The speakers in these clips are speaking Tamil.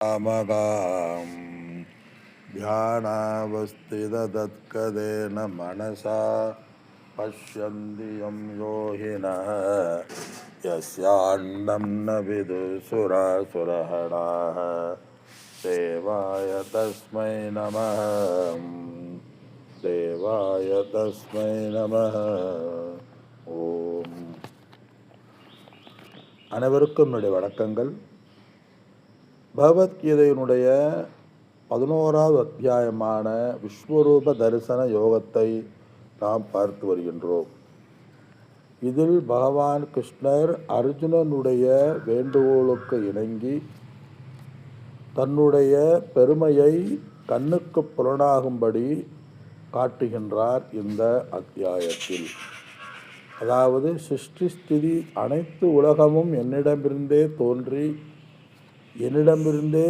कामगां ध्यानावस्थितदत्कदेन मनसा पश्यन्ति यं योगिनः यस्यान्नं न विदुसुरासुरहणाः देवाय तस्मै नमः देवाय तस्मै नमः ஓம் அனைவருக்கும் என்னுடைய வணக்கங்கள் பகவத்கீதையினுடைய பதினோராவது அத்தியாயமான விஸ்வரூப தரிசன யோகத்தை நாம் பார்த்து வருகின்றோம். இதில் பகவான் கிருஷ்ணர் அர்ஜுனனுடைய வேண்டுகோளுக்கு இணங்கி தன்னுடைய பெருமையை கண்ணுக்கு புலனாகும்படி காட்டுகின்றார் இந்த அத்தியாயத்தில். அதாவது சிருஷ்டி ஸ்திதி அனைத்து உலகமும் என்னிடமிருந்தே தோன்றி என்னிடமிருந்தே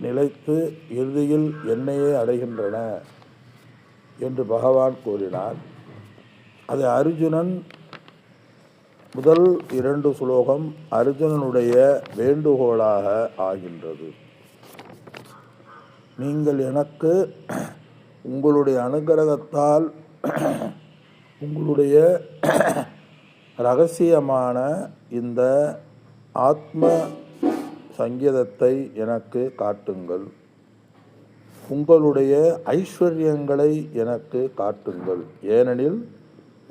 நிலைத்து இறுதியில் என்னையே அடைகின்றன என்று பகவான் கூறினார். அது அர்ஜுனன் முதல் இரண்டு சுலோகம் அர்ஜுனனுடைய வேண்டுகோளாக ஆகின்றது. நீங்கள் எனக்கு உங்களுடைய அனுகிரகத்தால் உங்களுடைய ரகசியமான இந்த ஆத்ம சங்கீதத்தை எனக்கு காட்டுங்கள். உங்களுடைய ஐஸ்வர்யங்களை எனக்கு காட்டுங்கள். ஏனெனில்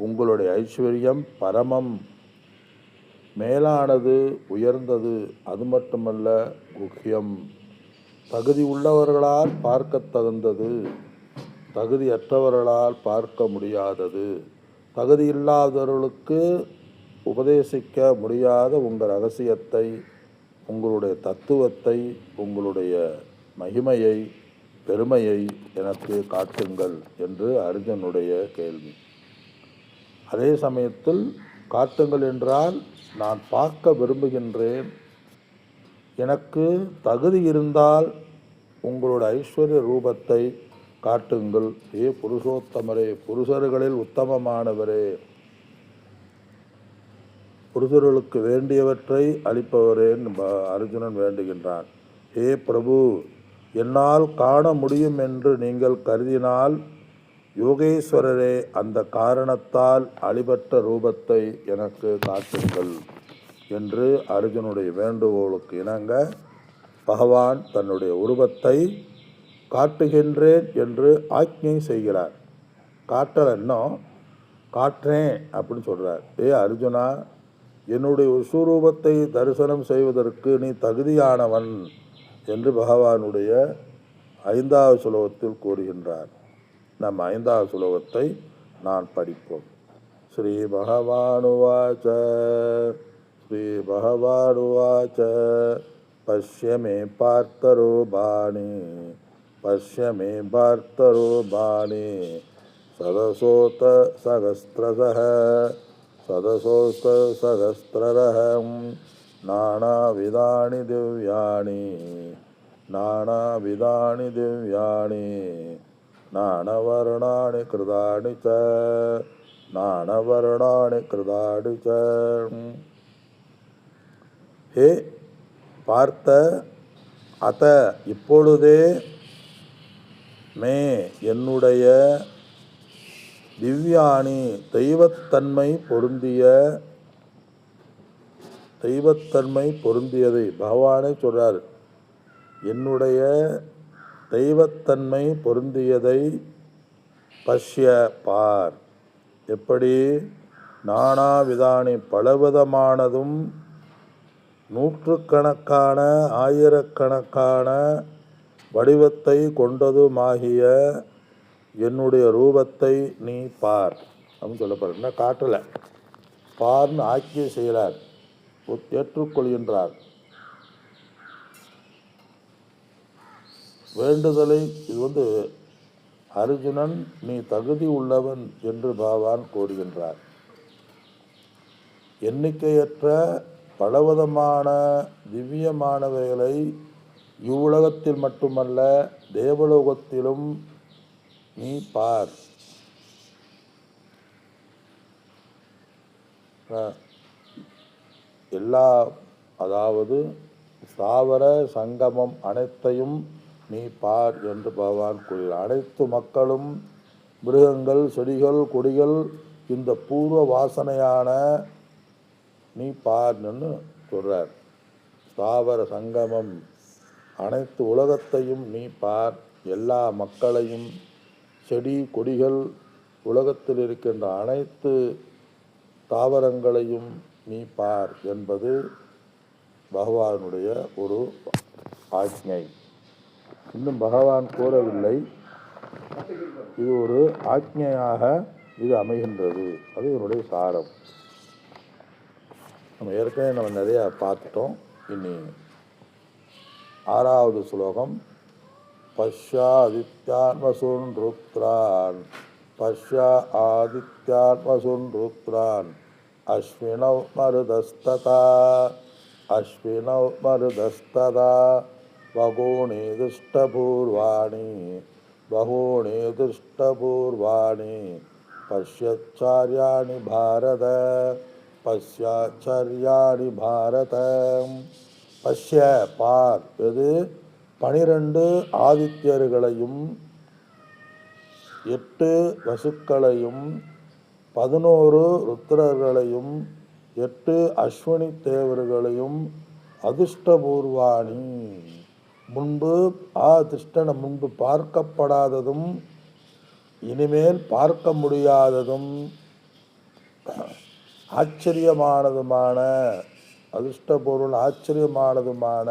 உங்களுடைய ஐஸ்வர்யம் பரமம். மேலானது உயர்ந்தது அது மட்டுமல்ல குஹ்யம். தகுதி உள்ளவர்களால் பார்க்க தகுந்தது தகுதியற்றவர்களால் பார்க்க முடியாதது. தகுதி இல்லாதவர்களுக்கு உபதேசிக்க முடியாத உங்கள் ரகசியத்தை உங்களுடைய தத்துவத்தை உங்களுடைய மகிமையை பெருமையை எனக்கு காட்டுங்கள் என்று அர்ஜுனுடைய கேள்வி. அதே சமயத்தில் காட்டுங்கள் என்றால் நான் பார்க்க விரும்புகின்றேன். எனக்கு தகுதி இருந்தால் உங்களோட ஐஸ்வர்ய ரூபத்தை காட்டுங்கள். ஏ புருஷோத்தமரே புருஷர்களில் உத்தமமானவரே. புருஷர்களுக்கு வேண்டியவற்றை அளிப்பவரே அர்ஜுனன் வேண்டுகின்றான். ஏ பிரபு என்னால் காண முடியும் என்று நீங்கள் கருதினால் யோகேஸ்வரரே அந்த காரணத்தால் அழிபட்ட ரூபத்தை எனக்கு காட்டுங்கள் என்று அர்ஜுனுடைய வேண்டுகோளுக்கு இணங்க பகவான் தன்னுடைய உருவத்தை காட்டுகின்றேன் என்று ஆக்ஞை செய்கிறார். காட்டல் காட்டுறேன் அப்படின்னு சொல்கிறார் ஏ அர்ஜுனா என்னுடைய விஸ்வரூபத்தை தரிசனம் செய்வதற்கு நீ தகுதியானவன் என்று பகவானுடைய ஐந்தாவது சுலோகத்தில் கூறுகின்றார். நம் ஐந்தாவது சுலோகத்தை நான் படிப்போம். ஸ்ரீ பகவானுவாச்ச ஸ்ரீ பகவானுவாச்ச பஷ்ய மே பார்த்தரூபாணி பஷ்ய மே பார்த்தரூபாணி சதசோத சகஸ்திரச सदसोस्तसहस्ररः नानाविधानि दिव्यानि नानाविधानि दिव्यानि नानवर्णानि कृतानि च नानवर्णानि कृतानि च ஹே பார்த்த அத்த இப்பொழுதே மே என்னுடைய திவ்யாணி தெய்வத்தன்மை பொருந்திய தெய்வத்தன்மை பொருந்தியதை பகவானே சொல்கிறார் என்னுடைய தெய்வத்தன்மை பொருந்தியதை பஷ்ய பார். எப்படி? நானாவிதானி பலவிதமானதும் நூற்றுக்கணக்கான ஆயிரக்கணக்கான வடிவத்தை கொண்டதுமாகிய என்னுடைய ரூபத்தை நீ பார். அப்படின்னு சொல்லப்படுற என்ன காட்டலை. பார்னு ஆக்கிய செய்கிறார் ஏற்றுக்கொள்கின்றார். வேண்டுதலை இது வந்து அர்ஜுனன் நீ தகுதி உள்ளவன் என்று பகவான் கூறுகின்றார். எண்ணிக்கையற்ற பலவிதமான திவ்யமானவைகளை இவ்வுலகத்தில் மட்டுமல்ல தேவலோகத்திலும் நீ பார். எல்லா அதாவது சாவர சங்கமம் அனைத்தையும் நீ பார் என்று பகவான் கூறுகிறார் அனைத்து மக்களும் மிருகங்கள் செடிகள் கொடிகள் இந்த பூர்வ வாசனையான நீ பார்ன்னு சொல்கிறார் ஸ்தாவர சங்கமம் அனைத்து உலகத்தையும் நீ பார். எல்லா மக்களையும் செடி கொடிகள் உலகத்தில் இருக்கின்ற அனைத்து தாவரங்களையும் நீ பார் என்பது பகவானுடைய ஒரு ஆజ్ఞை இன்னும் பகவான் கூறவில்லை இது ஒரு ஆజ్ఞையாக இது அமைகின்றது. அது இதனுடைய சாரம். நம்ம ஏற்கனவே நம்ம நிறையா பார்த்துட்டோம். இனி ஆறாவது ஸ்லோகம். പശ്യാദിത്യാൻ വസുൻ രുദ്രാൻ പശ്യ ആദിത്യാൻ വസുൻ രുദ്രാൻ അശ്വിനൗ മരുതസ്തത അശ്വിനൗ മരുതസ്തത ബഹൂണി ദുഷ്ടപൂർവാണി. ബഹൂണി ദുഷ്ടപൂർവാണി. പശ്യച്ചാര്യാണി ഭാരത. പശ്യാചര്യാണി ഭാരത. പശ്യ പാർ ഇത് பனிரெண்டு ஆதித்யர்களையும் எட்டு வசுக்களையும் பதினோரு ருத்ரர்களையும் எட்டு அஸ்வினி தேவர்களையும் அதிர்ஷ்டபூர்வாணி. முன்பு ஆ முன்பு பார்க்கப்படாததும் இனிமேல் பார்க்க முடியாததும் ஆச்சரியமானதுமான அதிர்ஷ்டபூர்வன் ஆச்சரியமானதுமான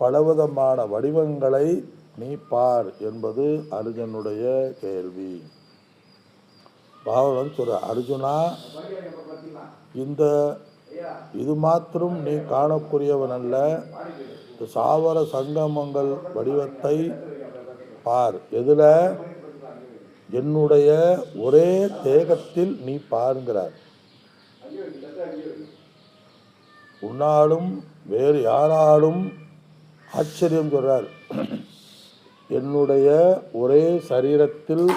பலவிதமான வடிவங்களை நீ பார் என்பது அர்ஜுனுடைய கேள்வி. பாகவன் சொல்ற அர்ஜுனா இந்த இது மாத்திரம் நீ காணக்கூடியவன் அல்ல. சாவர சங்கமங்கள் வடிவத்தை பார். எதில்? என்னுடைய ஒரே தேகத்தில் நீ பாருங்கிறார். உன்னாலும் வேறு யாராலும் ஆச்சரியம் சொல்றார். என்னுடைய ஒரே சரீரத்தில்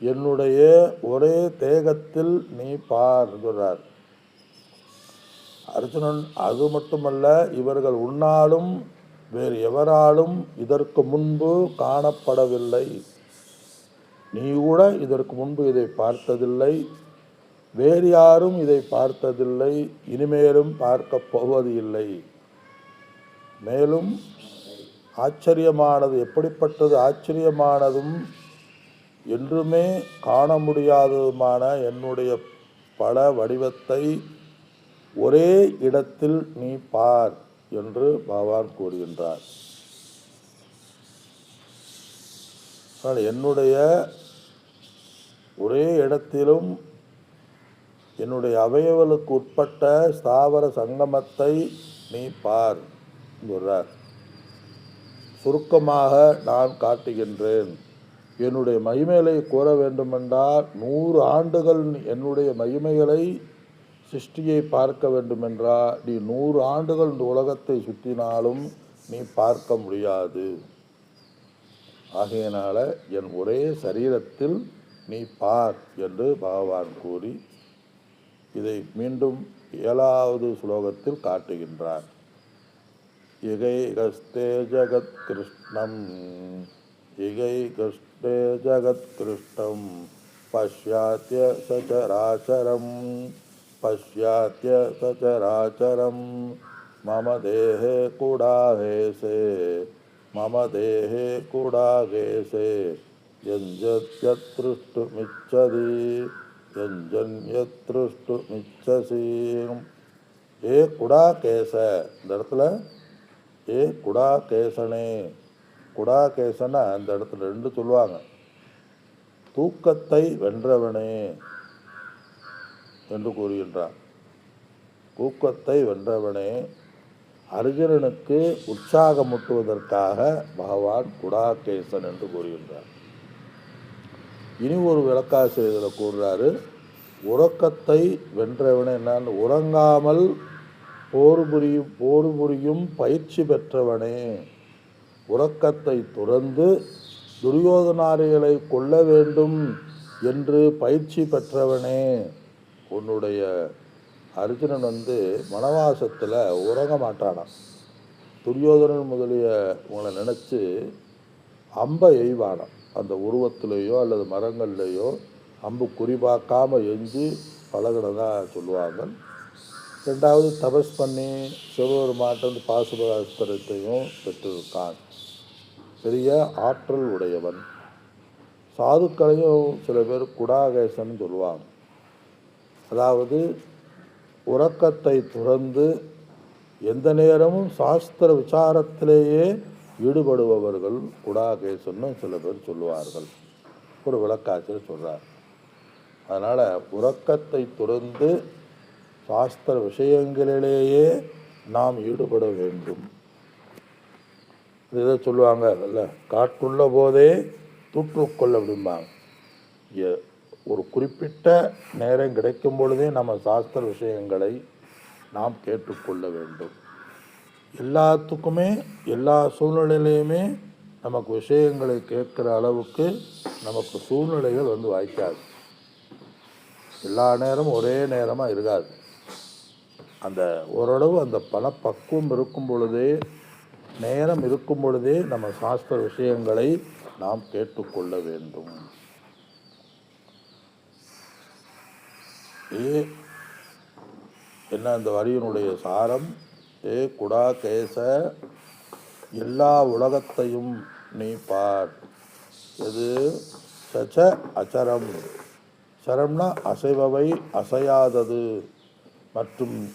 என்னுடைய ஒரே தேகத்தில் நீ பார் சொல்றார். அர்ஜுனன் அது மட்டுமல்ல இவர்கள் உன்னாலும் வேறு எவராலும் இதற்கு முன்பு காணப்படவில்லை. நீ கூட இதற்கு முன்பு இதை பார்த்ததில்லை. வேறு யாரும் இதை பார்த்ததில்லை. இனிமேலும் பார்க்கப் போவது இல்லை மேலும் ஆச்சரியமானது எப்படிப்பட்டது ஆச்சரியமானதும் என்றுமே காண முடியாததுமான என்னுடைய பல வடிவத்தை ஒரே இடத்தில் நீ பார் என்று பகவான் கூறுகின்றார். ஆனால் என்னுடைய ஒரே இடத்திலும் என்னுடைய அவயவலுக்கு உட்பட்ட ஸ்தாவர சங்கமத்தை நீ பார். சொல்றார் சுருக்கமாக நான் காட்டுகின்றேன். என்னுடைய மகிமைகளை கூற வேண்டுமென்றால் நூறு ஆண்டுகள் என்னுடைய மகிமைகளை சிருஷ்டியை பார்க்க வேண்டுமென்றால் நீ நூறு ஆண்டுகள் இந்த உலகத்தை சுற்றினாலும் நீ பார்க்க முடியாது. ஆகையினால் என் ஒரே சரீரத்தில் நீ பார் என்று பகவான் கூறி இதை மீண்டும் ஏழாவது ஸ்லோகத்தில் காட்டுகின்றார். இகைகஸ்தே ஜகத் கிருஷ்ணம் இகைகஸ்தே ஜகத் கிருஷ்ணம் பஷ்யாத்திய சச்சராச்சரம் பஷ்யாத்திய சச்சராச்சரம் மம தேஹே குடாகேசே மம தேஹே குடாகேசே எஞ்சத்யத்ருஷ்டுமிச்சதி எஞ்சன்யத்ருஷ்டுமிச்சசி ஏ குடா கேச இந்த இடத்துல ஏ குடா கேசனே குடா அந்த இடத்துல ரெண்டு சொல்லுவாங்க. தூக்கத்தை வென்றவனே என்று கூறுகின்றான் தூக்கத்தை வென்றவனே அர்ஜுனனுக்கு உற்சாகமூட்டுவதற்காக பகவான் குடாகேசன் என்று கூறுகின்றார். இனி ஒரு விளக்காசிரியர்களை கூறுறாரு உறக்கத்தை வென்றவனே நான் உறங்காமல் போர் புரியும் போர் புரியும் பயிற்சி பெற்றவனே. உறக்கத்தை துறந்து துரியோதனாரிகளை கொல்ல வேண்டும் என்று பயிற்சி பெற்றவனே. உன்னுடைய அர்ஜுனன் வந்து மனவாசத்தில் உறங்க மாட்டானான் துரியோதனன் முதலிய உங்களை நினச்சி அம்பை எய்வானான் அந்த உருவத்திலேயோ அல்லது மரங்கள்லேயோ அம்பு குறிபார்க்காமல் எஞ்சி பழகினதாக சொல்லுவாங்க ரெண்டாவது தபஸ் பண்ணி சிவபெருமாட்டம் பாசுபதாஸ்திரத்தையும் பெற்றிருக்கான். பெரிய ஆற்றல் உடையவன். சாதுக்களையும் சில பேர் குடாகேசன் சொல்லுவாங்க. அதாவது உறக்கத்தை துறந்து எந்த நேரமும் சாஸ்திர விசாரத்திலேயே ஈடுபடுபவர்கள் குடாகேசன்னு சில பேர் சொல்லுவார்கள். ஒரு விளக்காசிரியர் சொல்கிறார் அதனால் உறக்கத்தை துறந்து சாஸ்திர விஷயங்களிலேயே நாம் ஈடுபட வேண்டும். இதை சொல்லுவாங்க இல்லை காற்றுள்ள போதே தூற்றுக்கொள்ள அப்படிம்பாங்க ஒரு குறிப்பிட்ட நேரம் கிடைக்கும் பொழுதே நம்ம சாஸ்திர விஷயங்களை நாம் கேட்டுக்கொள்ள வேண்டும். எல்லாத்துக்குமே எல்லா சூழ்நிலையிலையுமே நமக்கு விஷயங்களை கேட்குற அளவுக்கு நமக்கு சூழ்நிலைகள் வந்து வாய்க்காது. எல்லா நேரமும் ஒரே நேரமாக இருக்காது. அந்த ஓரளவு அந்த பணப்பக்குவம் இருக்கும் பொழுதே நேரம் இருக்கும் பொழுதே நம்ம சாஸ்திர விஷயங்களை நாம் கேட்டுக்கொள்ள வேண்டும். ஏ என்ன அந்த வரியினுடைய சாரம்? ஏ குடா கேச எல்லா உலகத்தையும் நீ பார். எது? சச்ச அச்சரம். சரம்னா அசைபவை அசையாதது. மற்றும்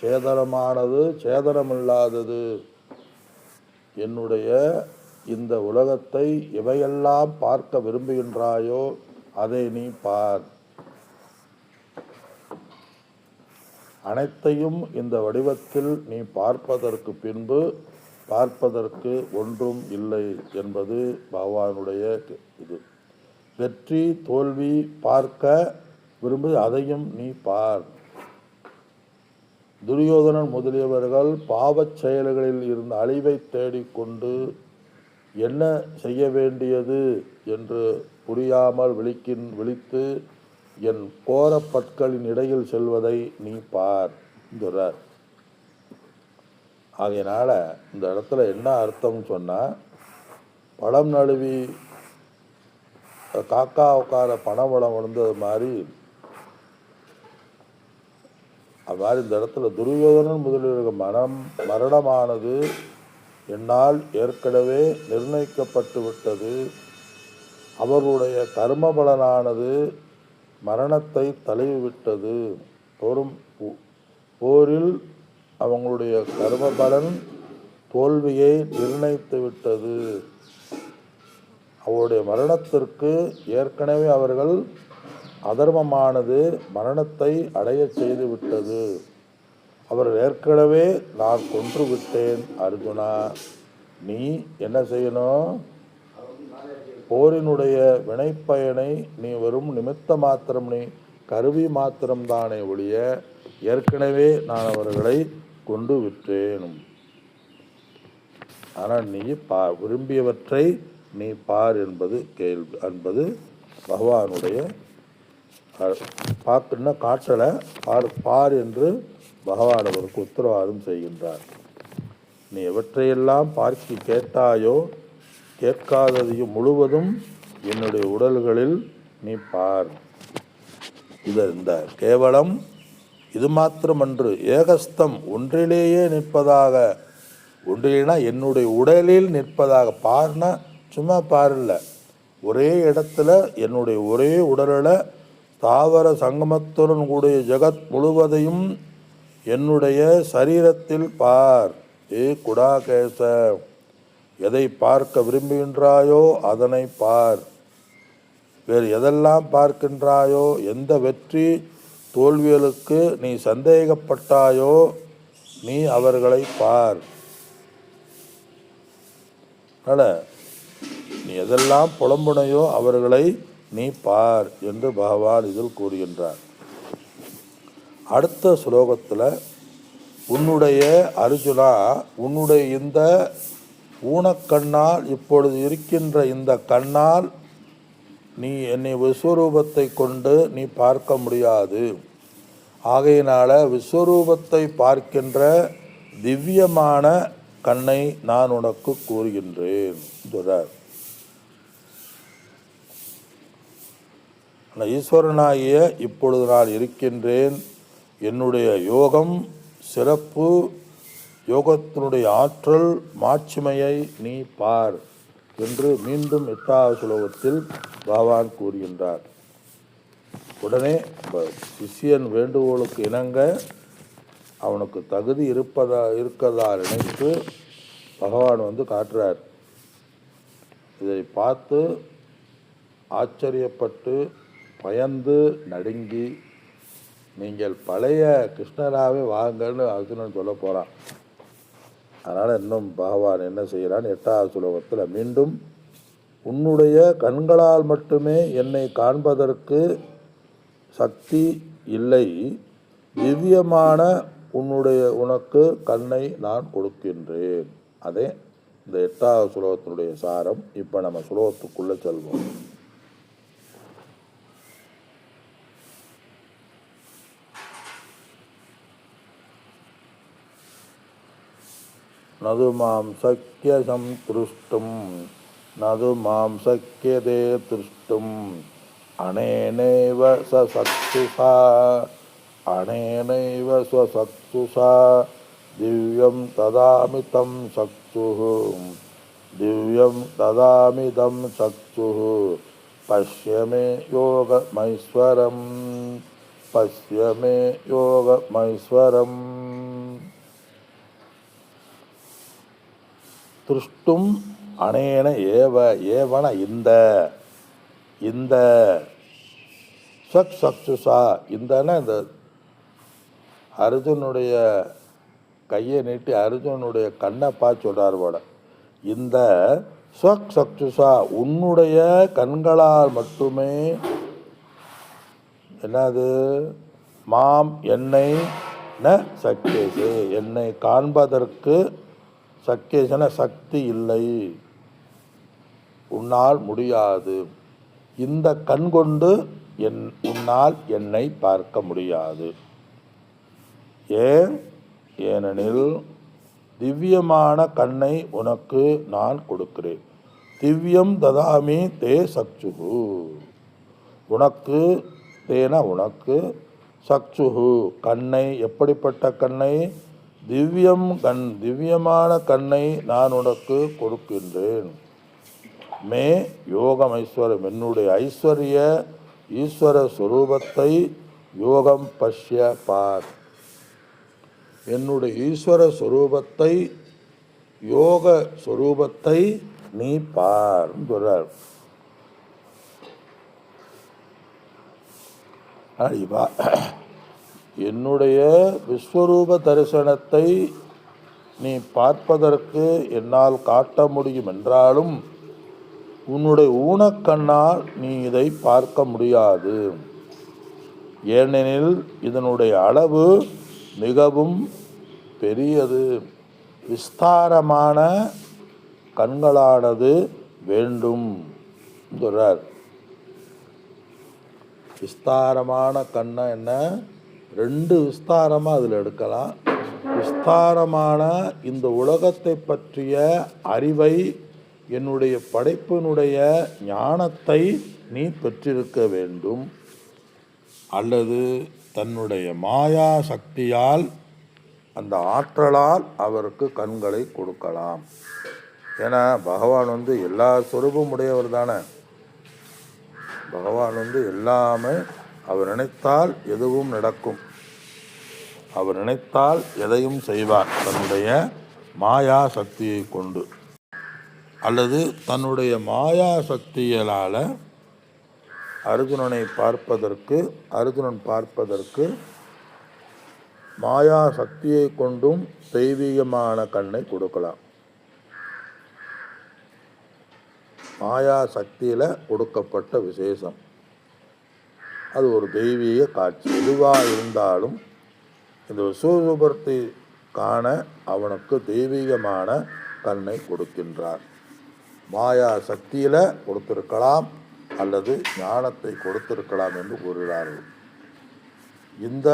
சேதனமானது சேதனமில்லாதது. என்னுடைய இந்த உலகத்தை எவையெல்லாம் பார்க்க விரும்புகின்றாயோ அதை நீ பார். அனைத்தையும் இந்த வடிவத்தில் நீ பார்ப்பதற்கு பின்பு பார்ப்பதற்கு ஒன்றும் இல்லை என்பது பகவானுடைய இது. வெற்றி தோல்வி பார்க்க விரும்பு அதையும் நீ பார். துரியோதனன் முதலியவர்கள் பாவச் செயல்களில் இருந்த அழிவை தேடிக்கொண்டு என்ன செய்ய வேண்டியது என்று புரியாமல் விழிக்கின் விழித்து என் கோரப்பற்களின் இடையில் செல்வதை நீ பார் என்கிறார் அதனால் இந்த இடத்துல என்ன அர்த்தம்னு சொன்னால் பழம் நழுவி காக்கா உட்கார பணபலம் வளர்ந்தது மாதிரி அவ்வாறு இந்த இடத்துல துரியோதனன் முதலிய மனம் மரணமானது என்னால் ஏற்கனவே நிர்ணயிக்கப்பட்டு விட்டது. அவருடைய கர்ம பலனானது மரணத்தை தழுவிவிட்டது. போரும் போரில் அவங்களுடைய கர்ம பலன் தோல்வியை நிர்ணயித்து விட்டது. அவருடைய மரணத்திற்கு ஏற்கனவே அவர்கள் அதர்மமானது மரணத்தை அடையச் செய்து விட்டது அவர் ஏற்கனவே நான் கொன்று விட்டேன் அர்ஜுனா. நீ என்ன செய்யணும்? போரினுடைய வினைப்பயனை நீ வெறும் நிமித்த மாத்திரம் நீ கருவி மாத்திரம்தானே ஒழிய ஏற்கனவே நான் அவர்களை கொண்டு விட்டேன் ஆனால் நீ பா விரும்பியவற்றை நீ பார் என்பது கேள்வி என்பது பகவானுடைய பார்க்குன்னா பார்க்கணுன்னா காட்டலை பார் பார் என்று பகவான் அவருக்கு உத்தரவாதம் செய்கின்றார். நீ எவற்றையெல்லாம் பார்க்கி கேட்டாயோ கேட்காததையும் முழுவதும் என்னுடைய உடல்களில் நீ பார். இது இந்த கேவலம் இது மாத்திரமன்று ஏகஸ்தம் ஒன்றிலேயே நிற்பதாக ஒன்றிலேனா என்னுடைய உடலில் நிற்பதாக பார்னா சும்மா பாரில்லை ஒரே இடத்துல என்னுடைய ஒரே உடலில் தாவர சங்கமத்துடன் கூடிய ஜெகத் முழுவதையும் என்னுடைய சரீரத்தில் பார். ஏ குடாகேச எதை பார்க்க விரும்புகின்றாயோ அதனை பார். வேறு எதெல்லாம் பார்க்கின்றாயோ எந்த வெற்றி தோல்விகளுக்கு நீ சந்தேகப்பட்டாயோ நீ அவர்களை பார். அதனால் நீ எதெல்லாம் புலம்புனையோ அவர்களை நீ பார் என்று பகவான் இதில் கூறுகின்றார். அடுத்த ஸ்லோகத்தில் உன்னுடைய அர்ஜுனா உன்னுடைய இந்த ஊனக்கண்ணால் இப்பொழுது இருக்கின்ற இந்த கண்ணால் நீ என்னை விஸ்வரூபத்தை கொண்டு நீ பார்க்க முடியாது. ஆகையினால விஸ்வரூபத்தை பார்க்கின்ற திவ்யமான கண்ணை நான் உனக்கு கூறுகின்றேன் சொல்கிறார் ஆனால் ஈஸ்வரனாகிய இப்பொழுது நான் இருக்கின்றேன். என்னுடைய யோகம் சிறப்பு. யோகத்தினுடைய ஆற்றல் மாட்சிமையை நீ பார் என்று மீண்டும் எட்டாவது சுலோகத்தில் பகவான் கூறுகின்றார். உடனே சிஷியன் வேண்டுகோளுக்கு இணங்க அவனுக்கு தகுதி இருப்பதா இருக்கதா நினைத்து பகவான் வந்து காட்டுறார். இதை பார்த்து ஆச்சரியப்பட்டு பயந்து நடுங்கி நீங்கள் பழைய கிருஷ்ணராகவே வாங்கன்னு அர்ஜுனன் சொல்ல போகிறான் அதனால் இன்னும் பகவான் என்ன செய்கிறான்? எட்டாவது சுலோகத்தில் மீண்டும் உன்னுடைய கண்களால் மட்டுமே என்னை காண்பதற்கு சக்தி இல்லை. திவ்யமான உன்னுடைய உனக்கு கண்ணை நான் கொடுக்கின்றேன். அதே இந்த எட்டாவது சுலோகத்தினுடைய சாரம். இப்போ நம்ம சுலோகத்துக்குள்ளே செல்வோம். நது மாம் சக்கிய சம்துஷ்டும் நது மாம் சக்கியதே திருஷ்டும் அனேனைவ சசக்துஷா அனேனைவ சசக்துஷா திவ்யம் ததாமி தம் சக்துः திவ்யம் ததாமி தம் சக்துः பஷ்ய மே யோகமைஸ்வரம் பஷ்ய மே திருஷ்டும் அனேன ஏவ ஏவன இந்த இந்த சக் சக்சுசா இந்தன இந்த அர்ஜுனுடைய கையை நீட்டி அர்ஜுனுடைய கண்ணை பார்த்து சொல்கிறார் போல. இந்த ஸ்வக் சக்சுசா உன்னுடைய கண்களால் மட்டுமே என்னது? மாம் என்னை ந சக்கியசு என்னை காண்பதற்கு சக்கேசன சக்தி இல்லை. உன்னால் முடியாது. இந்த கண் கொண்டு என் உன்னால் என்னை பார்க்க முடியாது. ஏன்? ஏனெனில் திவ்யமான கண்ணை உனக்கு நான் கொடுக்கிறேன். திவ்யம் ததாமி தே சக்சுகு உனக்கு தேன உனக்கு சக்சுகு கண்ணை எப்படிப்பட்ட கண்ணை? திவ்யம் கண் திவ்யமான கண்ணை நான் உனக்கு கொடுக்கின்றேன். மே யோகம் ஐஸ்வரம் என்னுடைய ஐஸ்வர்ய ஈஸ்வர சுரூபத்தை யோகம் பஷ்ய பார். என்னுடைய ஈஸ்வர சுரூபத்தை யோக சுரூபத்தை நீ பார் சொல்றார். ஆனால் என்னுடைய விஸ்வரூப தரிசனத்தை நீ பார்ப்பதற்கு என்னால் காட்ட முடியும் என்றாலும் உன்னுடைய ஊனக்கண்ணால் நீ இதை பார்க்க முடியாது. ஏனெனில் இதனுடைய அளவு மிகவும் பெரியது. விஸ்தாரமான கண்களானது வேண்டும் சொல்கிறார் விஸ்தாரமான கண்ணை என்ன? ரெண்டு விஸ்தாரமாக அதில் எடுக்கலாம். விஸ்தாரமான இந்த உலகத்தை பற்றிய அறிவை என்னுடைய படைப்பினுடைய ஞானத்தை நீ பெற்றிருக்க வேண்டும். அல்லது தன்னுடைய மாயா சக்தியால் அந்த ஆற்றலால் அவருக்கு கண்களை கொடுக்கலாம். ஏன்னா பகவான் வந்து எல்லா சொரூபம் உடையவர் தானே. பகவான் வந்து எல்லாமே அவர் நினைத்தால் எதுவும் நடக்கும். அவர் நினைத்தால் எதையும் செய்வார். தன்னுடைய மாயா சக்தியை கொண்டு. அல்லது தன்னுடைய மாயா சக்திகளால் அர்ஜுனனை பார்ப்பதற்கு அர்ஜுனன் பார்ப்பதற்கு மாயா சக்தியை கொண்டும் தெய்வீகமான கண்ணை கொடுக்கலாம். மாயா சக்தியில் கொடுக்கப்பட்ட விசேஷம். அது ஒரு தெய்வீக காட்சி. எதுவாக இருந்தாலும் இந்த விஸ்வரூபத்தை காண அவனுக்கு தெய்வீகமான கண்ணை கொடுக்கின்றார். மாயா சக்தியில் கொடுத்திருக்கலாம் அல்லது ஞானத்தை கொடுத்திருக்கலாம் என்று கூறுகிறார்கள். இந்த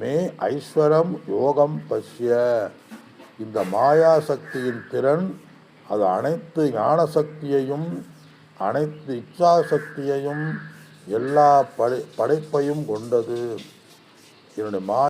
மே ஐஸ்வரம் யோகம் பஷ்ய. இந்த மாயா சக்தியின் திறன் அது அனைத்து ஞான சக்தியையும் அனைத்து இச்சா சக்தியையும் எல்லா படை படைப்பையும் கொண்டது. என்னுடைய மா